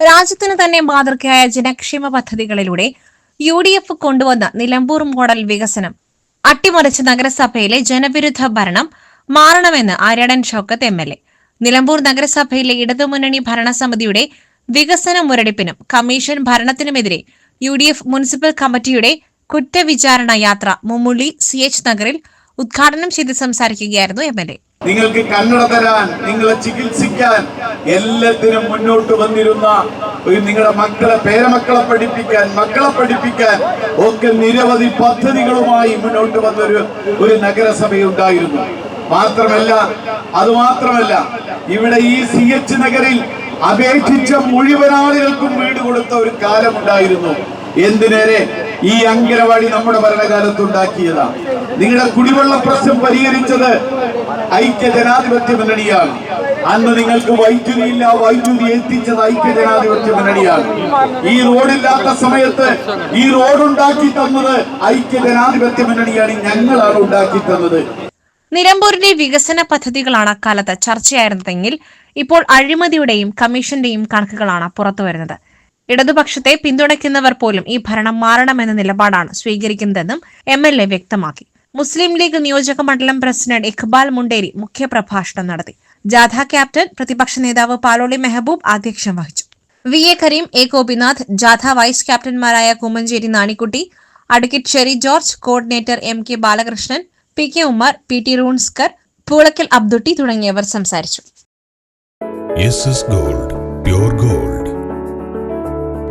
രാജ്യത്തിന് തന്നെ മാതൃകയായ ജനക്ഷേമ പദ്ധതികളിലൂടെ യു ഡി എഫ് കൊണ്ടുവന്ന നിലമ്പൂർ മോഡൽ വികസനം. അട്ടിമറിച്ച നഗരസഭയിലെ ജനവിരുദ്ധ ഭരണം മാറണമെന്ന് Aryadan Shoukath M L A. Nilambur നഗരസഭയിലെ ഇടതുമുന്നണി ഭരണസമിതിയുടെ വികസന മുരടിപ്പിനും കമ്മീഷൻ ഭരണത്തിനുമെതിരെ യു ഡി എഫ് മുനിസിപ്പൽ കമ്മിറ്റിയുടെ കുറ്റവിചാരണ യാത്ര മുമ്മുള്ളി സി എച്ച് നഗറിൽ ഉദ്ഘാടനം ചെയ്ത് സംസാരിക്കുകയായിരുന്നു എം എൽ എ. നിങ്ങൾക്ക് കണ്ണട തരാൻ നിങ്ങളെ ചികിത്സിക്കാൻ എല്ലാത്തിനും മുന്നോട്ട് വന്നിരുന്ന ഒരു നിങ്ങളുടെ മക്കളെ പേരമക്കളെ പഠിപ്പിക്കാൻ മക്കളെ പഠിപ്പിക്കാൻ ഒക്കെ നിരവധി പദ്ധതികളുമായി മുന്നോട്ട് വന്നൊരു ഒരു നഗരസഭയുണ്ടായിരുന്നു. മാത്രമല്ല അത് മാത്രമല്ല ഇവിടെ ഈ സി എച്ച് നഗറിൽ അപേക്ഷിച്ച മുഴുവൻ ആളുകൾക്കും വീട് കൊടുത്ത ഒരു കാലമുണ്ടായിരുന്നു. എന്തിനേറെ? ഈ അങ്കനവാടി നമ്മുടെ ഭരണകാലത്ത് ഉണ്ടാക്കിയതാണ് നിങ്ങളുടെ കുടിവെള്ള പ്രശ്നം പരിഹരിച്ചത് ഐക്യ ജനാധിപത്യ മുന്നണിയാണ്. അന്ന് നിങ്ങൾക്ക് വൈദ്യുതി ഇല്ല വൈദ്യുതി എത്തിച്ചത് ഐക്യ ജനാധിപത്യ മുന്നണിയാണ്. ഈ റോഡില്ലാത്ത സമയത്ത് ഈ റോഡ് ഉണ്ടാക്കി തന്നത് ഐക്യ ജനാധിപത്യ മുന്നണിയാണ്. ഞങ്ങളാണ് ഉണ്ടാക്കി തന്നത്. നിലമ്പൂരിന്റെ വികസന പദ്ധതികളാണ് അക്കാലത്ത് ചർച്ചയായിരുന്നതെങ്കിൽ ഇപ്പോൾ അഴിമതിയുടെയും കമ്മീഷന്റെയും കണക്കുകളാണ് പുറത്തുവരുന്നത്. ഇടതുപക്ഷത്തെ പിന്തുണയ്ക്കുന്നവർ പോലും ഈ ഭരണം മാറണമെന്ന നിലപാടാണ് സ്വീകരിക്കുന്നതെന്നും എം എൽ എ വ്യക്തമാക്കി. മുസ്ലിം ലീഗ് നിയോജക മണ്ഡലം പ്രസിഡന്റ് ഇഖ്ബാൽ മുണ്ടേരി മുഖ്യപ്രഭാഷണം നടത്തി. ജാഥ ക്യാപ്റ്റൻ പ്രതിപക്ഷ നേതാവ് പാലോളി മെഹബൂബ് അധ്യക്ഷം വഹിച്ചു. V A Kareem A Gopinath ജാഥ vice ക്യാപ്റ്റന്മാരായ Kummanchery Nanikutty advocate Sherry George coordinator M K Balakrishnan P K Ummer P T റൂൺസ്കർ Poolakkal Abdutty തുടങ്ങിയവർ സംസാരിച്ചു. Gold pure gold